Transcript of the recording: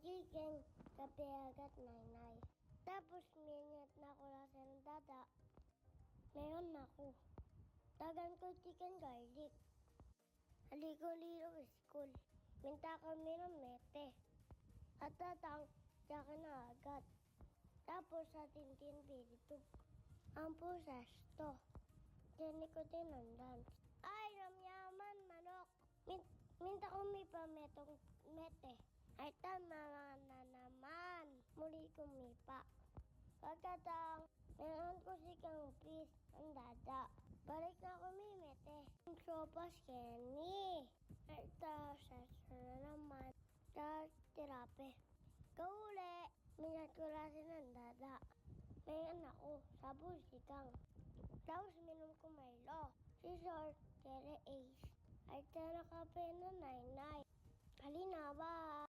chicken, kape agad nainay. Tapos mingat na ako lasa ng dada. Meron na ako. Tagan ko chicken garlic. Haligo-ligo school. Minta kami ng mete. At tatang, tsaka na agad. Tapos sa tintin bilitog. Ang pusas to. Diyan ko din ang lunch. Ay, ramyaman, manok. Min minta ko may pametong mete. Ay, tama na naman. Muli kumipa. Pagkatang, meron ko si Kang Pis, ang dada. Balik na ako may mete. Ang sopas, Kenny. Ay, ta, sa na naman. Ta, tirape. Kauli, minatulasin ng dada. May anak ko, sabon si Kang. Tapos minom ko Milo. Si Sir, Tere Ace. Ay, tara kape na nainay.